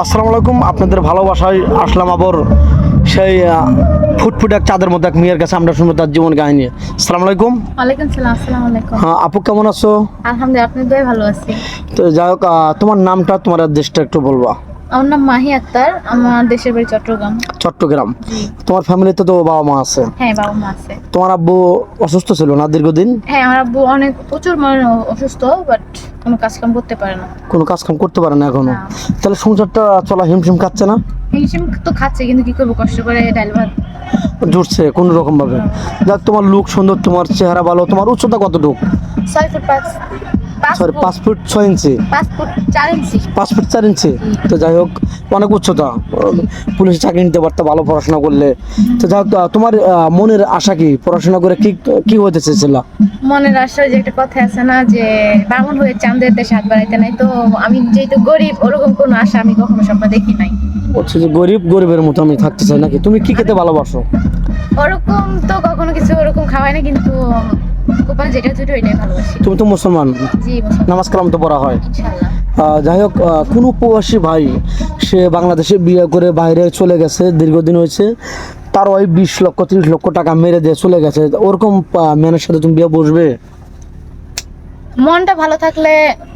আসসালামু আলাইকুম আপনাদের ভালোবাসায় আসলাম আবার সেই ফুটফুট এক চাঁদের মধ্যে এক মেয়ের কাছে আমরা শুনব তার জীবন কাহিনী। আসসালামু আলাইকুম। ওয়ালাইকুম সালাম আসসালামু আলাইকুম। হ্যাঁ আপু কেমন আছো? আলহামদুলিল্লাহ আপনি ভালো আছি। তো যাই হোক আহ, তোমার নামটা তোমার দেশটা একটু বলবা। আমার নাম মাহি আক্তার আমার দেশের বাড়ি চট্টগ্রাম। চট্টগ্রাম। তোমার ফ্যামিলিতে তো বাবা মা আছে? হ্যাঁ বাবা মা আছে। তোমার আব্বু অসুস্থ ছিল না দীর্ঘদিন? হ্যাঁ আমার আব্বু অনেক প্রচুর মানে অসুস্থ বাট কোনো কাজ কাম করতে পারে না। কোনো কাজ কাম করতে পারে না এখনও? তাহলে সংসারটা চলা হিমশিম খাচ্ছে না? হিসেব তো খাচ্ছে কিন্তু কি করব? কষ্ট করে ডাল ভাত। জুটছে কোনো রকম ভাবে যাক তোমার লুক সুন্দর তোমার চেহারা ভালো তোমার উচ্চতা কতটুক? ছয় ফুট পাঁচ। Sorry foot. পাঁচ ফুট ছয় ইঞ্চি। পাঁচ ফুট চার ইঞ্চি। তো যাই হোক অনেক উচ্চতা। পুলিশে চাকরি নিতে পারতে ভালো পড়াশোনা করলে। তো যাই হোক তোমার মনের আশা কি? পড়াশোনা করে কি কি হতে চেয়েছিল? মনের আশা যে একটা কথা আছে না যে বামন হয়ে চাঁদের দেশে হাত বাড়াইতে নাই তো আমি যেহেতু গরিব ওরকম কোনো আশা আমি কখনো স্বপ্ন দেখি নাই। হচ্ছে যে গরিব গরিবের মতো আমি থাকতে চাই নাকি? তুমি কি খেতে ভালোবাসো? ওরকম তো কখনো কিছু ওরকম খাওয়াই না কিন্তু কপাল যেটা দুটো ওইটাই ভালোবাসি। তুমি তো মুসলমান। জি নামাজ কালাম তো পড়া হয়। যাই হোক আহ, কোনো প্রবাসী ভাই সে বাংলাদেশে বিয়ে করে বাইরে চলে গেছে দীর্ঘদিন হয়েছে তার ওই বিশ লক্ষ তিরিশ লক্ষ টাকা মেরে দিয়ে চলে গেছে ওরকম মেয়ের সাথে তুমি বিয়ে বসবে? মনটা ভালো থাকলে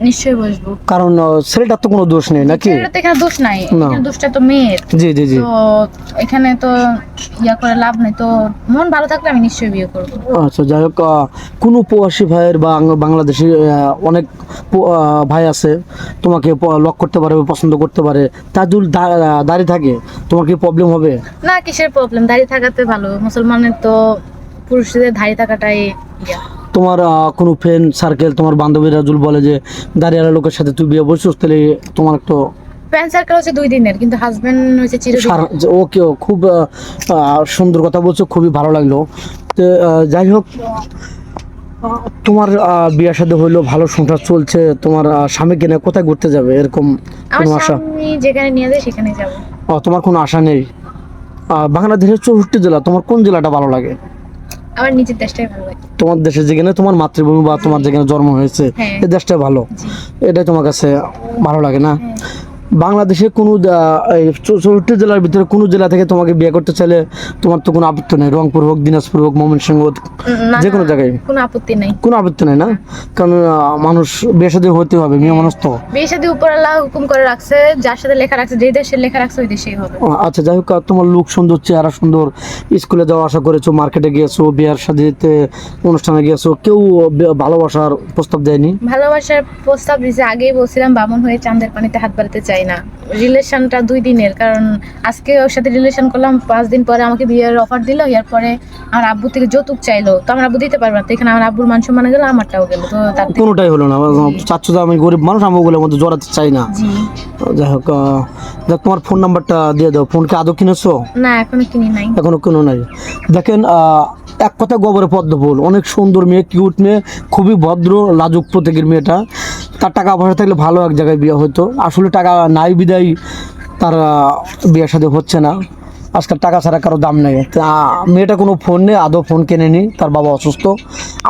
নিশ্চয়ই বসবো। কারণ ছেলেটার তো কোনো দোষ নেই নাকি? ছেলেটার তো এখানে দোষ নাই এখানে দোষটা তো মেয়ের। জি জি জি। তো এখানে তো ইয়া করে লাভ নাই তো মন ভালো থাকলে আমি নিশ্চয়ই বিয়ে করব। আচ্ছা যাই হোক কোনো প্রবাসী ভাইয়ের বা বাংলাদেশি অনেক ভাই আছে তোমাকে লক করতে পারে পছন্দ করতে পারে তার যদি দাঁড়িয়ে থাকে তোমার কি প্রবলেম হবে? না কিসের প্রবলেম দাঁড়িয়ে থাকাতে ভালো মুসলমানের তো পুরুষদের দাঁড়িয়ে থাকাটাই ইয়া। তোমার কোনো ফ্রেন্ড সার্কেল তোমার বান্ধবীরা যদি বলে যে দাঁড়িয়ে লোকের সাথে তুই বিয়ে বসছিস তাহলে তোমার একটু ফ্রেন্ড সার্কেল হচ্ছে দুই দিনের কিন্তু হাজবেন্ড হচ্ছে সারা- ওকে খুব সুন্দর কথা বলছো খুবই ভালো লাগল। তো যাই হোক তোমার বিয়ের সাথে হইল ভালো সংসার চলছে তোমার স্বামীকে নিয়ে কোথায় ঘুরতে যাবে? এরকম কোনো আশা? যেখানে নিয়ে যায় সেখানে যাব। ও তোমার কোনো আশা নেই? বাংলাদেশের চৌষট্টি জেলা তোমার কোন জেলাটা ভালো লাগে? আমার নিজের দেশটাই ভালো লাগে। তোমার দেশে যেখানে তোমার মাতৃভূমি বা তোমার যেখানে জন্ম হয়েছে হ্যাঁ। এই দেশটা ভালো এটাই তোমার কাছে ভালো লাগে না হ্যাঁ। বাংলাদেশে কোনো চৌষট্টি জেলার ভিতরে কোনো জেলা থেকে তোমাকে বিয়ে করতে চাইলে তোমার তো কোনো আপত্তি নেই। রংপুর হোক দিনাজপুর হোক ময়মনসিংহ হোক যে কোনো জায়গায়। কোনো আপত্তি নাই। কোনো আপত্তি নেই না? কারণ মানুষ বিয়ে সাথে হতে হবে মেয়ে মানুষ তো। বিয়ে সাথে উপর আল্লাহ হুকুম করে রাখছে যার সাথে লেখা রাখছে যে দেশে লেখা রাখছে ওই দেশেই হবে। আচ্ছা যাই হোক তোমার লুক সুন্দর চেহারা সুন্দর স্কুলে যাওয়া আশা করেছ মার্কেটে গিয়েছো বিয়ার সাথে অনুষ্ঠানে গিয়েছো কেউ ভালোবাসার প্রস্তাব দেয়নি? ভালোবাসার প্রস্তাব দিয়েছে আগেই বলছিলাম বামন হয়ে চাঁদের পানিতে হাত বাড়াতে চাই। না। রিলেশনটা দুই দিনের কারণ আজকে ওর সাথে রিলেশন করলাম পাঁচ দিন পরে আমাকে বিয়ের অফার দিল এর পরে আমার আব্বু থেকে যৌতুক চাইলো। তো আমার আব্বু দিতে পারবে না তো এখানে আমার আব্বুর মান সম্মান গেল আমারটাও গেল তো তার থেকে- কোনোটাই হলো না চাচ্ছ যে আমি গরিব মানুষ আমি ওগুলোর মধ্যে জড়াতে চাই না। জি। যাই হোক আহ, যাক তোমার ফোন নাম্বারটা দিয়ে দাও ফোন কি আদৌ কিনেছো? না এখনও কিনি নাই। এখনও কোনো নাই। দেখেন আহ, এক কথা গোবরে পদ্ম ফুল অনেক সুন্দর মেয়ে কিউট মেয়ে খুবই ভদ্র লাজুক প্রত্যেকের মেয়েটা। তার টাকা পয়সা থাকলে ভালো এক জায়গায় বিয়ে হতো। আসলে টাকা নাই বিদায় তার বিয়ের সাথে হচ্ছে না। আজকাল টাকা ছাড়া কারও দাম নেই। তা, মেয়েটা কোনো ফোন নেই, আদৌ ফোন কেনেনি তার বাবা অসুস্থ।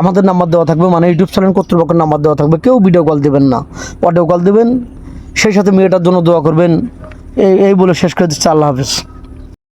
আমাদের নাম্বার দেওয়া থাকবে মানে ইউটিউব চ্যানেল কর্তৃপক্ষের নাম্বার দেওয়া থাকবে, কেউ ভিডিও কল দেবেন না। অডিও কল দেবেন, সেই সাথে মেয়েটার জন্য দোয়া করবেন। এই এই বলে শেষ করে দিচ্ছি, আল্লাহ হাফিজ।